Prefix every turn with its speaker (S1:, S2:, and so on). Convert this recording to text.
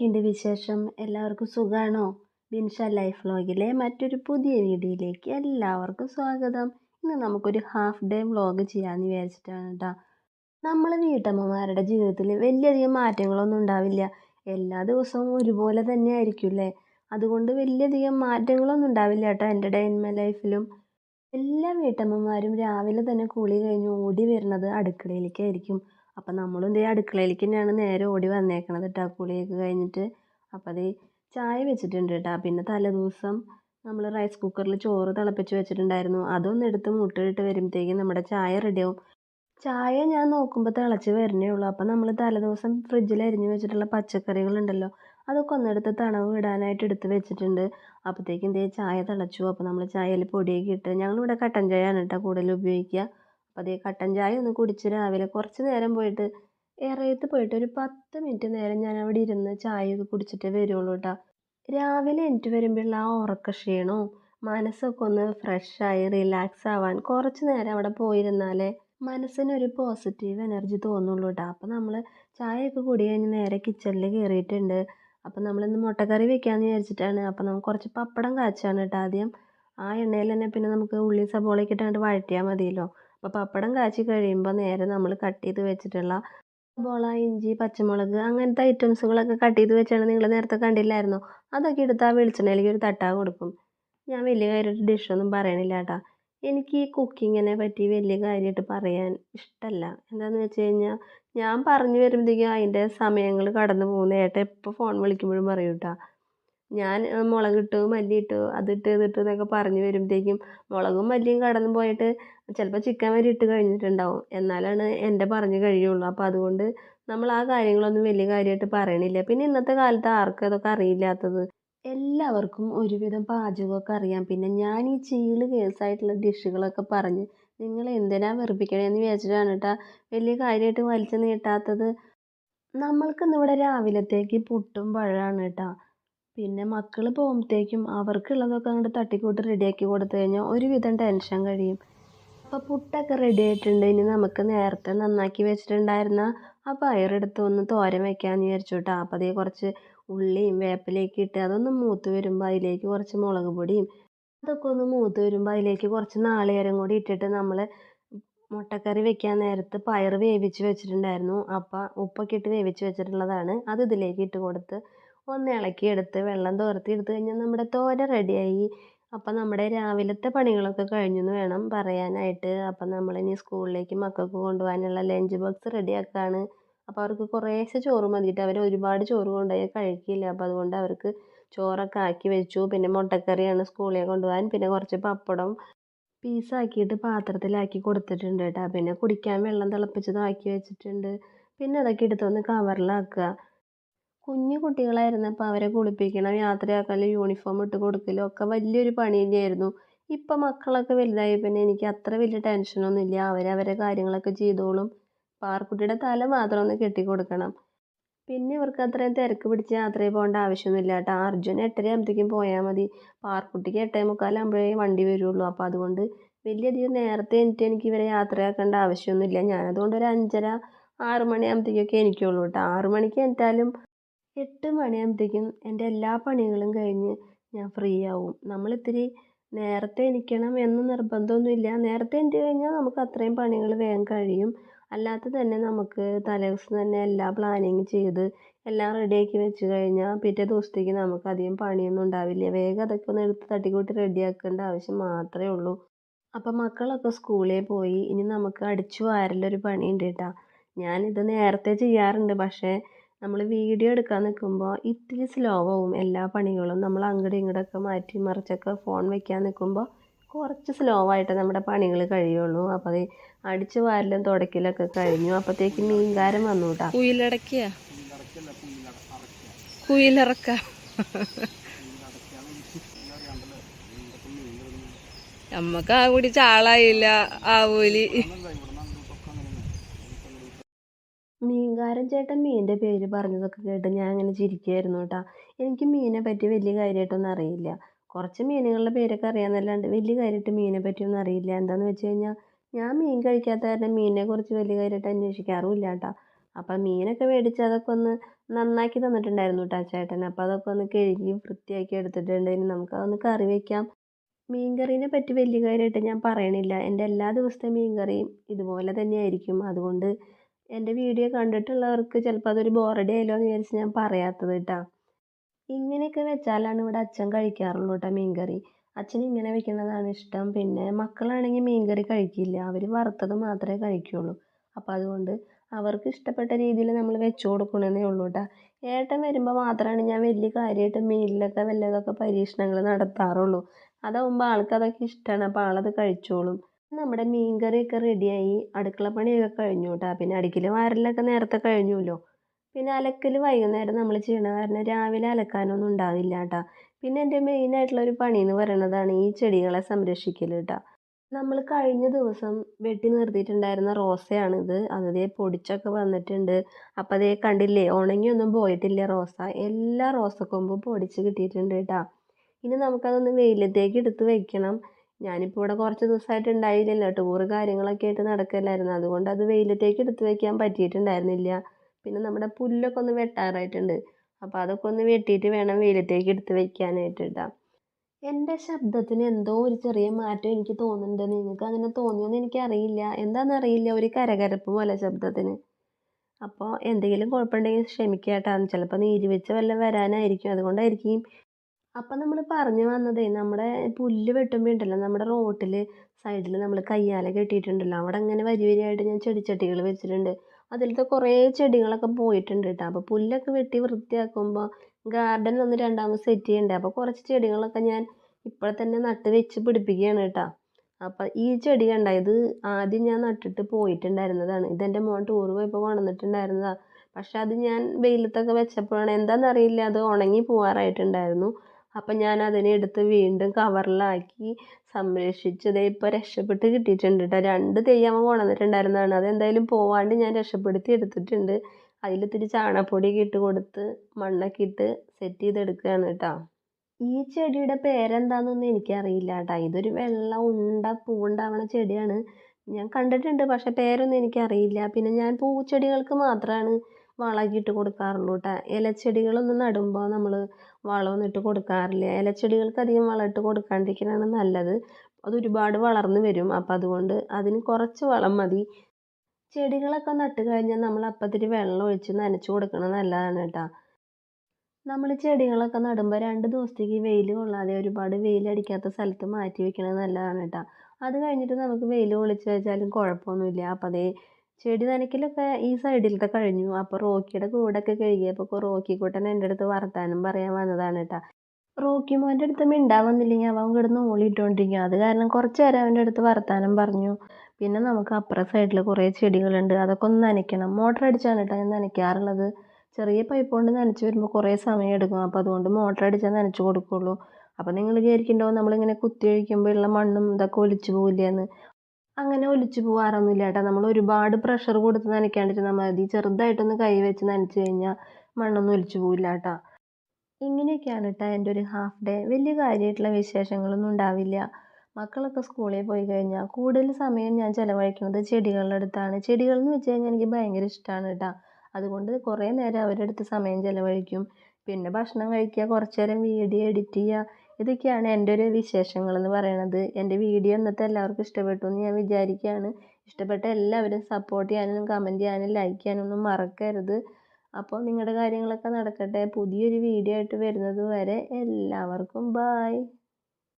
S1: എന്തൊക്കെയുണ്ട് വിശേഷം? എല്ലാവർക്കും സുഖമാണോ ബിൻഷ ലൈഫ് വ്ളോഗിലെ മറ്റൊരു പുതിയ വീഡിയോയിലേക്ക് എല്ലാവർക്കും സ്വാഗതം. ഇന്ന് നമുക്കൊരു ഹാഫ് ഡേ വ്ളോഗ് ചെയ്യാമെന്ന് വിചാരിച്ചിട്ടാണ് കേട്ടോ. നമ്മൾ വീട്ടമ്മമാരുടെ ജീവിതത്തിൽ വലിയധികം മാറ്റങ്ങളൊന്നും ഉണ്ടാവില്ല. എല്ലാ ദിവസവും ഒരുപോലെ തന്നെ ആയിരിക്കും അല്ലേ? അതുകൊണ്ട് വലിയധികം മാറ്റങ്ങളൊന്നും ഉണ്ടാവില്ല കേട്ടോ എന്റെ ഡേ ഇൻ ലൈഫിലും എല്ലാ വീട്ടമ്മമാരും രാവിലെ തന്നെ കുളി കഴിഞ്ഞ് ഓടി വരുന്നത് അടുക്കളയിലേക്കായിരിക്കും. അപ്പം നമ്മളും ഇതേ അടുക്കളയിലേക്ക് തന്നെയാണ് നേരെ ഓടി വന്നേക്കണത് കേട്ടോ കുളിയൊക്കെ കഴിഞ്ഞിട്ട് അപ്പം അത് ചായ വെച്ചിട്ടുണ്ട് കേട്ടോ പിന്നെ തലേദിവസം നമ്മൾ റൈസ് കുക്കറിൽ ചോറ് തിളപ്പിച്ച് വെച്ചിട്ടുണ്ടായിരുന്നു. അതൊന്ന് എടുത്ത് മുട്ടിട്ട് വരുമ്പോഴത്തേക്കും നമ്മുടെ ചായ റെഡിയാവും ചായ ഞാൻ നോക്കുമ്പോൾ തിളച്ച് വരണേ ഉള്ളൂ. അപ്പം നമ്മൾ തലേദിവസം ഫ്രിഡ്ജിൽ അരിഞ്ഞ് വെച്ചിട്ടുള്ള പച്ചക്കറികളുണ്ടല്ലോ അതൊക്കെ ഒന്നെടുത്ത് തണവ് വിടാനായിട്ട് എടുത്ത് വെച്ചിട്ടുണ്ട്. അപ്പോഴത്തേക്കും ദേ ചായ തിളച്ചു. അപ്പോൾ നമ്മൾ ചായയിൽ പൊടിയൊക്കെ ഇട്ട് ഞങ്ങളിവിടെ കട്ടൻ ചായയാണ് കേട്ടോ കൂടുതൽ ഉപയോഗിക്കുക അപ്പോൾ അതേ കട്ടൻ ചായ ഒന്ന് കുടിച്ച് രാവിലെ കുറച്ച് നേരം പോയിട്ട് എറയത്ത് പോയിട്ട് ഒരു പത്ത് മിനിറ്റ് നേരം ഞാൻ അവിടെ ഇരുന്ന് ചായയൊക്കെ കുടിച്ചിട്ടേ വരുള്ളൂ കേട്ടോ രാവിലെ എനിക്ക് വരുമ്പോഴുള്ള ആ ഉറക്ക ക്ഷീണവും മനസ്സൊക്കെ ഒന്ന് ഫ്രഷായി റിലാക്സ് ആവാൻ കുറച്ച് നേരം അവിടെ പോയിരുന്നാലേ മനസ്സിനൊരു പോസിറ്റീവ് എനർജി തോന്നുള്ളൂ കേട്ടോ അപ്പോൾ നമ്മൾ ചായയൊക്കെ കൂടി കഴിഞ്ഞ് നേരെ കിച്ചണിൽ കയറിയിട്ടുണ്ട് അപ്പോൾ നമ്മളിന്ന് മുട്ടക്കറി വെക്കാമെന്ന് വിചാരിച്ചിട്ടാണ്. അപ്പോൾ നമുക്ക് കുറച്ച് പപ്പടം കാച്ചാണ് കേട്ടോ ആദ്യം ആ എണ്ണയിൽ തന്നെ പിന്നെ നമുക്ക് ഉള്ളി സബോളയൊക്കെ ഇട്ടാണ്ട് വഴറ്റിയാൽ മതിയല്ലോ. അപ്പോൾ പപ്പടം കാച്ചി കഴിയുമ്പോൾ നേരെ നമ്മൾ കട്ട് ചെയ്ത് വെച്ചിട്ടുള്ള സബോള ഇഞ്ചി പച്ചമുളക് അങ്ങനത്തെ ഐറ്റംസുകളൊക്കെ കട്ട് ചെയ്ത് വെച്ചാണ് നിങ്ങൾ നേരത്തെ കണ്ടില്ലായിരുന്നോ? അതൊക്കെ എടുത്ത് ആ വെളിച്ചെണ്ണയിലേക്ക് ഒരു തട്ടാ കൊടുക്കും. ഞാൻ വലിയ കാര്യമായിട്ട് ഡിഷൊന്നും പറയണില്ല കേട്ടോ എനിക്ക് ഈ കുക്കിങ്ങിനെ പറ്റി വലിയ കാര്യമായിട്ട് പറയാൻ ഇഷ്ടമല്ല എന്താണെന്ന് വെച്ച് കഴിഞ്ഞാൽ ഞാൻ പറഞ്ഞു വരുമ്പോഴത്തേക്കും അതിന്റെ സമയങ്ങൾ കടന്നു പോകുന്ന ഏട്ടാ എപ്പോൾ ഫോൺ വിളിക്കുമ്പോഴും പറയും കേട്ടോ ഞാൻ മുളകിട്ടു മല്ലിയിട്ടു അതിട്ട് ഇതിട്ടു എന്നൊക്കെ പറഞ്ഞു വരുമ്പോഴത്തേക്കും മുളകും മല്ലിയും കടന്നു പോയിട്ട് ചിലപ്പോൾ ചിക്കൻ വരെ ഇട്ട് കഴിഞ്ഞിട്ടുണ്ടാവും. എന്നാലാണ് എന്റെ പറഞ്ഞു കഴിയുള്ളൂ. അപ്പോൾ അതുകൊണ്ട് നമ്മൾ ആ കാര്യങ്ങളൊന്നും വലിയ കാര്യമായിട്ട് പറയണില്ല. പിന്നെ ഇന്നത്തെ കാലത്ത് ആർക്കും അതൊക്കെ അറിയില്ലാത്തത്. എല്ലാവർക്കും ഒരുവിധം പാചകമൊക്കെ അറിയാം. പിന്നെ ഞാൻ ഈ ചീൾ കേസായിട്ടുള്ള ഡിഷുകളൊക്കെ പറഞ്ഞ് നിങ്ങൾ എന്തിനാ വെറുപ്പിക്കണേന്ന് വിചാരിച്ചിട്ടാണ് കേട്ടോ വലിയ കാര്യമായിട്ട് വലിച്ചു നീട്ടാത്തത് നമ്മൾക്കിന്നിവിടെ രാവിലത്തേക്ക് പുട്ടും പഴമാണ് കേട്ടോ പിന്നെ മക്കൾ പോകുമ്പോഴത്തേക്കും അവർക്കുള്ളതൊക്കെ അങ്ങോട്ട് തട്ടിക്കൂട്ട് റെഡിയാക്കി കൊടുത്തു കഴിഞ്ഞാൽ ഒരുവിധം ടെൻഷൻ കഴിയും. അപ്പോൾ പുട്ടൊക്കെ റെഡി ആയിട്ടുണ്ട്. ഇനി നമുക്ക് നേരത്തെ നന്നാക്കി വെച്ചിട്ടുണ്ടായിരുന്ന ആ പയറെടുത്ത് ഒന്ന് തോരൻ വെക്കാമെന്ന് വിചാരിച്ചു കേട്ടോ അപ്പോൾ അതേ കുറച്ച് ഉള്ളിയും വേപ്പിലേക്ക് ഇട്ട് അതൊന്ന് മൂത്ത് വരുമ്പോൾ അതിലേക്ക് കുറച്ച് മുളക് പൊടിയും അതൊക്കെ ഒന്ന് മൂത്ത് വരുമ്പോൾ അതിലേക്ക് കുറച്ച് നാളികേരം കൂടി ഇട്ടിട്ട് നമ്മൾ മുട്ടക്കറി വെക്കാൻ നേരത്ത് പയർ വേവിച്ച് വെച്ചിട്ടുണ്ടായിരുന്നു. അപ്പം ഉപ്പൊക്കെ ഇട്ട് വേവിച്ച് വെച്ചിട്ടുള്ളതാണ്. അത് ഇതിലേക്ക് ഇട്ട് കൊടുത്ത് ഒന്ന് ഇളക്കിയെടുത്ത് വെള്ളം തോർത്തി എടുത്ത് കഴിഞ്ഞാൽ നമ്മുടെ തോര റെഡിയായി അപ്പം നമ്മുടെ രാവിലത്തെ പണികളൊക്കെ കഴിഞ്ഞു എന്ന് വേണം പറയാനായിട്ട്. അപ്പം നമ്മളിനി സ്കൂളിലേക്ക് മക്കൾക്ക് കൊണ്ടുപോകാനുള്ള ലഞ്ച് ബോക്സ് റെഡിയാക്കുകയാണ് അപ്പോൾ അവർക്ക് കുറേശ്ശെ ചോറ് മതിയിട്ട്. അവർ ഒരുപാട് ചോറ് കൊണ്ടുപോയി കഴിക്കില്ല. അപ്പോൾ അതുകൊണ്ട് അവർക്ക് ചോറൊക്കെ ആക്കി വെച്ചു. പിന്നെ മുട്ടക്കറിയാണ് സ്കൂളിൽ കൊണ്ടുപോകാൻ. പിന്നെ കുറച്ച് പപ്പടം പീസാക്കിയിട്ട് പാത്രത്തിലാക്കി കൊടുത്തിട്ടുണ്ട് കേട്ടോ. പിന്നെ കുടിക്കാൻ വെള്ളം തിളപ്പിച്ചതും ആക്കി വെച്ചിട്ടുണ്ട്. പിന്നെ അതൊക്കെ എടുത്തൊന്ന് കവറിലാക്കുക കുഞ്ഞു കുട്ടികളായിരുന്നപ്പോൾ അവരെ കുളിപ്പിക്കണം യാത്രയാക്കലും യൂണിഫോം ഇട്ട് കൊടുക്കലും ഒക്കെ വലിയൊരു പണി തന്നെയായിരുന്നു. ഇപ്പം മക്കളൊക്കെ വലുതായി പിന്നെ എനിക്ക് അത്ര വലിയ ടെൻഷനൊന്നുമില്ല അവരവരെ കാര്യങ്ങളൊക്കെ ചെയ്തോളും. പാർക്കുട്ടിയുടെ തല മാത്രം ഒന്ന് കെട്ടിക്കൊടുക്കണം പിന്നെ ഇവർക്ക് അത്രയും തിരക്ക് പിടിച്ച് യാത്രയിൽ പോകേണ്ട ആവശ്യമൊന്നുമില്ല കേട്ടോ. അർജുൻ എട്ടര ആകുമ്പോഴത്തേക്കും പോയാൽ മതി. പാർക്കുട്ടിക്ക് എട്ടേ മുക്കാലാകുമ്പോഴേ വണ്ടി വരുള്ളൂ. അപ്പോൾ അതുകൊണ്ട് വലിയധികം നേരത്തെ എനിക്ക് എനിക്ക് ഇവരെ യാത്രയാക്കേണ്ട ആവശ്യമൊന്നുമില്ല ഞാനതുകൊണ്ട് ഒരു അഞ്ചര ആറ് മണിയാകുമ്പോഴത്തേക്കൊക്കെ എനിക്കുള്ളൂ കേട്ടോ. ആറ് മണിക്ക് എന്നിട്ടാലും എട്ട് മണിയാകുമ്പോഴത്തേക്കും എന്റെ എല്ലാ പണികളും കഴിഞ്ഞ് ഞാൻ ഫ്രീ ആവും. നമ്മളിത്തിരി നേരത്തെ എണീക്കണം എന്ന് നിർബന്ധമൊന്നുമില്ല. നേരത്തെ എണീറ്റ് കഴിഞ്ഞാൽ നമുക്ക് അത്രയും പണികൾ വേഗം കഴിയും. അല്ലാത്ത തന്നെ നമുക്ക് തലേദിവസം തന്നെ എല്ലാ പ്ലാനിങ് ചെയ്ത് എല്ലാം റെഡിയാക്കി വെച്ച് കഴിഞ്ഞാൽ പിറ്റേ ദിവസത്തേക്ക് നമുക്ക് അധികം പണിയൊന്നും ഉണ്ടാവില്ല. വേഗം അതൊക്കെ ഒന്ന് എടുത്ത് തട്ടിക്കൂട്ടി റെഡിയാക്കേണ്ട ആവശ്യം മാത്രമേ ഉള്ളൂ. അപ്പം മക്കളൊക്കെ സ്കൂളിൽ പോയി. ഇനി നമുക്ക് അടിച്ചു വാരലൊരു പണിയുണ്ട് കേട്ടോ. ഞാനിത് നേരത്തെ ചെയ്യാറുണ്ട്. പക്ഷേ നമ്മൾ വീഡിയോ എടുക്കാൻ നിൽക്കുമ്പോൾ ഇത്തിരി സ്ലോ ആവും എല്ലാ പണികളും. നമ്മൾ അങ്ങോട്ടും ഇങ്ങോട്ടൊക്കെ മാറ്റി മറിച്ചൊക്കെ ഫോൺ വയ്ക്കാൻ നിൽക്കുമ്പോൾ കുറച്ച് സ്ലോ ആയിട്ട് നമ്മുടെ പണികൾ കഴിയുള്ളൂ. അപ്പോൾ അത് അടിച്ച് വാരലും തുടക്കിലൊക്കെ കഴിഞ്ഞു. അപ്പോഴത്തേക്ക് മീൻകാരൻ വന്നു കേട്ടോ
S2: കുയിലടക്കിയ? കുയിലിറക്ക നമ്മക്ക് ആ കൂടി ചാളായില്ല ആവൂലി
S1: മീൻകാരൻ ചേട്ടൻ മീനിന്റെ പേര് പറഞ്ഞതൊക്കെ കേട്ട് ഞാൻ അങ്ങനെ ചിരിക്കുകയായിരുന്നു കേട്ടോ. എനിക്ക് മീനെ പറ്റി വലിയ കാര്യമായിട്ടൊന്നും അറിയില്ല. കുറച്ച് മീനുകളുടെ പേരൊക്കെ അറിയാമെന്നല്ലാണ്ട് വലിയ കാര്യമായിട്ട് മീനിനെ പറ്റിയൊന്നും അറിയില്ല. എന്താണെന്ന് വെച്ച് കഴിഞ്ഞാൽ ഞാൻ മീൻ കഴിക്കാത്ത കാരണം മീനിനെ കുറിച്ച് വലിയ കാര്യമായിട്ട് അന്വേഷിക്കാറുമില്ല കേട്ടോ. അപ്പം മീനൊക്കെ മേടിച്ച് അതൊക്കെ ഒന്ന് നന്നാക്കി തന്നിട്ടുണ്ടായിരുന്നു കേട്ടോ ചേട്ടൻ. അപ്പോൾ അതൊക്കെ ഒന്ന് കഴുകി വൃത്തിയാക്കി എടുത്തിട്ടുണ്ട്. ഇനി നമുക്കതൊന്ന് കറി വയ്ക്കാം മീൻ കറീനെ പറ്റി വലിയ കാര്യമായിട്ട് ഞാൻ പറയണില്ല. എന്റെ എല്ലാ ദിവസത്തെ മീൻകറിയും ഇതുപോലെ തന്നെയായിരിക്കും. അതുകൊണ്ട് എന്റെ വീഡിയോ കണ്ടിട്ടുള്ളവർക്ക് ചിലപ്പോൾ അതൊരു ബോറടി ആയല്ലോ എന്ന് വിചാരിച്ച് ഞാൻ പറയാത്തത് കേട്ടോ. ഇങ്ങനെയൊക്കെ വെച്ചാലാണ് ഇവിടെ അച്ഛൻ കഴിക്കാറുള്ളൂ കേട്ടോ മീൻകറി. അച്ഛൻ ഇങ്ങനെ വെക്കുന്നതാണ് ഇഷ്ടം. പിന്നെ മക്കളാണെങ്കിൽ മീൻകറി കഴിക്കില്ല. അവർ വറുത്തത് മാത്രമേ കഴിക്കുള്ളൂ. അപ്പോൾ അതുകൊണ്ട് അവർക്ക് ഇഷ്ടപ്പെട്ട രീതിയിൽ നമ്മൾ വെച്ചു കൊടുക്കണമെന്നേ ഉള്ളൂ കേട്ടോ. ഏട്ടൻ വരുമ്പോൾ മാത്രമാണ് ഞാൻ വലിയ കാര്യമായിട്ട് മീനിലൊക്കെ വല്ലതൊക്കെ പരീക്ഷണങ്ങൾ നടത്താറുള്ളൂ. അതാവുമ്പോൾ ആൾക്ക് അതൊക്കെ ഇഷ്ടമാണ്. അപ്പോൾ ആളത് കഴിച്ചോളും. നമ്മുടെ മീൻ കറിയൊക്കെ റെഡിയായി അടുക്കള പണിയൊക്കെ കഴിഞ്ഞു കേട്ടോ പിന്നെ അടുക്കള വാരലൊക്കെ നേരത്തെ കഴിഞ്ഞുല്ലോ. പിന്നെ അലക്കൽ വൈകുന്നേരം നമ്മൾ ചെയ്യണ കാരണം രാവിലെ അലക്കാനൊന്നും ഉണ്ടാവില്ല കേട്ടോ പിന്നെ എന്റെ മെയിനായിട്ടുള്ള ഒരു പണി എന്ന് പറയുന്നതാണ് ഈ ചെടികളെ സംരക്ഷിക്കൽ കേട്ടോ നമ്മൾ കഴിഞ്ഞ ദിവസം വെട്ടി നിർത്തിയിട്ടുണ്ടായിരുന്ന റോസയാണിത്. അത് പൊടിച്ചൊക്കെ വന്നിട്ടുണ്ട്. അപ്പം അതേ കണ്ടില്ലേ ഉണങ്ങിയൊന്നും പോയിട്ടില്ല റോസ. എല്ലാ റോസക്കൊമ്പും പൊടിച്ച് കിട്ടിയിട്ടുണ്ട് കേട്ടോ ഇനി നമുക്കതൊന്ന് വെയിലത്തേക്ക് എടുത്ത് വെക്കണം. ഞാനിപ്പോൾ ഇവിടെ കുറച്ച് ദിവസമായിട്ട് ഉണ്ടായില്ലല്ലോ. ടൂറ് കാര്യങ്ങളൊക്കെ ആയിട്ട് നടക്കല്ലായിരുന്നു. അതുകൊണ്ട് അത് വെയിലത്തേക്ക് എടുത്ത് വെക്കാൻ പറ്റിയിട്ടുണ്ടായിരുന്നില്ല. പിന്നെ നമ്മുടെ പുല്ലൊക്കെ ഒന്ന് വെട്ടാറായിട്ടുണ്ട്. അപ്പോൾ അതൊക്കെ ഒന്ന് വെട്ടിയിട്ട് വേണം വെയിലത്തേക്ക് എടുത്ത് വെക്കാനായിട്ട് കേട്ടോ എന്റെ ശബ്ദത്തിന് എന്തോ ഒരു ചെറിയ മാറ്റം എനിക്ക് തോന്നുന്നുണ്ട്. നിങ്ങൾക്ക് അങ്ങനെ തോന്നിയോന്ന് എനിക്കറിയില്ല. എന്താണെന്നറിയില്ല ഒരു കരകരപ്പ് പോലെ ശബ്ദത്തിന്. അപ്പോൾ എന്തെങ്കിലും കുഴപ്പമുണ്ടെങ്കിൽ ക്ഷമിക്കുക കേട്ടോ ചിലപ്പോൾ നീര് വല്ലതും വരാനായിരിക്കും. അതുകൊണ്ടായിരിക്കും അപ്പം നമ്മൾ പറഞ്ഞു വന്നതേ നമ്മുടെ പുല്ല് വെട്ടുമ്പോൾ ഉണ്ടല്ലോ നമ്മുടെ റോട്ടിൽ സൈഡിൽ നമ്മൾ കയ്യാല കെട്ടിയിട്ടുണ്ടല്ലോ അവിടെ അങ്ങനെ വരി വരിയായിട്ട് ഞാൻ ചെടിച്ചട്ടികൾ വെച്ചിട്ടുണ്ട്. അതിലത്തെ കുറേ ചെടികളൊക്കെ പോയിട്ടുണ്ട് കേട്ടോ. അപ്പോൾ പുല്ലൊക്കെ വെട്ടി വൃത്തിയാക്കുമ്പോൾ ഗാർഡൻ ഒന്ന് രണ്ടാമത് സെറ്റ് ചെയ്യണ്ടേ? അപ്പോൾ കുറച്ച് ചെടികളൊക്കെ ഞാൻ ഇപ്പോൾ തന്നെ നട്ട് വെച്ച് പിടിപ്പിക്കുകയാണ് കേട്ടോ. അപ്പോൾ ഈ ചെടി കണ്ട? ഇത് ആദ്യം ഞാൻ നട്ടിട്ട് പോയിട്ടുണ്ടായിരുന്നതാണ്. ഇതെന്റെ മോൻ ടൂർ പോയപ്പോൾ കൊണ്ടുവന്നിട്ടുണ്ടായിരുന്നതാണ് പക്ഷെ അത് ഞാൻ വെയിലത്തൊക്കെ വെച്ചപ്പോഴാണ് എന്താണെന്നറിയില്ല അത് ഉണങ്ങി പോകാറായിട്ടുണ്ടായിരുന്നു അപ്പം ഞാൻ അതിനെ എടുത്ത് വീണ്ടും കവറിലാക്കി സംരക്ഷിച്ച് ദേ ഇപ്പോൾ രക്ഷപ്പെട്ട് കിട്ടിയിട്ടുണ്ട് കേട്ടോ രണ്ട് തെയ്യാമ കൊണ്ടുവന്നിട്ടുണ്ടായിരുന്നതാണ്. അതെന്തായാലും പോവാണ്ട് ഞാൻ രക്ഷപ്പെടുത്തി എടുത്തിട്ടുണ്ട്. അതിൽ ഇത്തിരി ചാണകപ്പൊടിയൊക്കെ ഇട്ട് കൊടുത്ത് മണ്ണൊക്കെ ഇട്ട് സെറ്റ് ചെയ്തെടുക്കുകയാണ് കേട്ടോ ഈ ചെടിയുടെ പേരെന്താണെന്നൊന്നും എനിക്കറിയില്ല കേട്ടോ ഇതൊരു വെള്ള ഉണ്ട പൂവുണ്ടാവണ ചെടിയാണ്. ഞാൻ കണ്ടിട്ടുണ്ട് പക്ഷെ പേരൊന്നും എനിക്കറിയില്ല. പിന്നെ ഞാൻ പൂച്ചെടികൾക്ക് മാത്രമാണ് വളമൊക്കെ ഇട്ട് കൊടുക്കാറുള്ളൂ കേട്ടോ ഇലച്ചെടികളൊന്നും നടുമ്പോൾ നമ്മൾ വളമൊന്നും ഇട്ട് കൊടുക്കാറില്ല. ഇലച്ചെടികൾക്ക് അധികം വളം ഇട്ട് കൊടുക്കാണ്ടിരിക്കലാണ് നല്ലത്. അത് ഒരുപാട് വളർന്ന് വരും. അപ്പം അതുകൊണ്ട് അതിന് കുറച്ച് വളം മതി. ചെടികളൊക്കെ നട്ട് കഴിഞ്ഞാൽ നമ്മൾ അപ്പത്തിരി വെള്ളം ഒഴിച്ച് നനച്ച് കൊടുക്കുന്നത് നല്ലതാണ് കേട്ടോ നമ്മൾ ചെടികളൊക്കെ നടുമ്പോൾ രണ്ട് ദിവസത്തേക്ക് വെയിൽ കൊള്ളാതെ ഒരുപാട് വെയിലടിക്കാത്ത സ്ഥലത്ത് മാറ്റി വെക്കണത് നല്ലതാണ് കേട്ടോ അത് കഴിഞ്ഞിട്ട് നമുക്ക് വെയിൽ കൊള്ളിച്ച് വെച്ചാലും കുഴപ്പമൊന്നുമില്ല. അപ്പം അതേ ചെടി നനയ്ക്കലൊക്കെ ഈ സൈഡിലത്തെ കഴിഞ്ഞു. അപ്പോൾ റോക്കിയുടെ കൂടൊക്കെ കഴുകിയപ്പോൾ കൂട്ടൻ എന്റെ അടുത്ത് വർത്താനം പറയാൻ വന്നതാണ് കേട്ടോ റോക്കി മോന്റെ അടുത്ത് മിണ്ടാൻ വന്നില്ലെങ്കിൽ അവൻ കിടന്ന് ഓളിയിട്ടുകൊണ്ടിരിക്കും അത് കാരണം കുറച്ച് നേരം അവന്റെ അടുത്ത് വർത്താനം പറഞ്ഞു. പിന്നെ നമുക്ക് അപ്പുറ സൈഡിൽ കുറേ ചെടികളുണ്ട്. അതൊക്കെ ഒന്ന് നനയ്ക്കണം. മോട്ടർ അടിച്ചാണ് കേട്ടോ ഞാൻ നനയ്ക്കാറുള്ളത്. ചെറിയ പൈപ്പ് കൊണ്ട് നനച്ച് വരുമ്പോൾ കുറേ സമയം എടുക്കും. അപ്പോൾ അതുകൊണ്ട് മോട്ടർ അടിച്ചാൽ നനച്ച് കൊടുക്കുള്ളൂ. അപ്പോൾ നിങ്ങൾ വിചാരിക്കുന്നുണ്ടാവും നമ്മളിങ്ങനെ കുത്തി ഒഴിക്കുമ്പോൾ ഉള്ള മണ്ണും ഇതൊക്കെ ഒലിച്ചു പോവില്ലേ എന്ന് അങ്ങനെ ഒലിച്ചു പോകാറൊന്നുമില്ല കേട്ടോ. നമ്മൾ ഒരുപാട് പ്രഷർ കൊടുത്ത് നനയ്ക്കാണ്ടിരുന്നാൽ മതി. ചെറുതായിട്ടൊന്ന് കൈ വെച്ച് നനച്ച് കഴിഞ്ഞാൽ മണ്ണൊന്നും ഒലിച്ചു പോവില്ല കേട്ടോ. ഇങ്ങനെയൊക്കെയാണ് കേട്ടോ എന്റെ ഒരു ഹാഫ് ഡേ വലിയ കാര്യമായിട്ടുള്ള വിശേഷങ്ങളൊന്നും ഉണ്ടാവില്ല. മക്കളൊക്കെ സ്കൂളിൽ പോയി കഴിഞ്ഞാൽ കൂടുതൽ സമയം ഞാൻ ചിലവഴിക്കുന്നത് ചെടികളുടെ അടുത്താണ്. ചെടികളെന്ന് വെച്ച് കഴിഞ്ഞാൽ എനിക്ക് ഭയങ്കര ഇഷ്ടമാണ് കേട്ടോ. അതുകൊണ്ട് കുറേ നേരം അവരുടെ അടുത്ത് സമയം ചിലവഴിക്കും. പിന്നെ ഭക്ഷണം കഴിക്കുക കുറച്ച് നേരം വീഡിയോ എഡിറ്റ് ചെയ്യുക ഇതൊക്കെയാണ് എന്റെ ഒരു വിശേഷങ്ങൾ എന്ന് പറയുന്നത് എന്റെ വീഡിയോ ഇന്നത്തെ എല്ലാവർക്കും ഇഷ്ടപ്പെട്ടു എന്ന് ഞാൻ വിചാരിക്കുകയാണ്. ഇഷ്ടപ്പെട്ട എല്ലാവരും സപ്പോർട്ട് ചെയ്യാനും കമന്റ് ചെയ്യാനും ലൈക്ക് ചെയ്യാനും ഒന്നും മറക്കരുത്. അപ്പോൾ നിങ്ങളുടെ കാര്യങ്ങളൊക്കെ നടക്കട്ടെ. പുതിയൊരു വീഡിയോ ആയിട്ട് വരുന്നത് വരെ എല്ലാവർക്കും ബായ്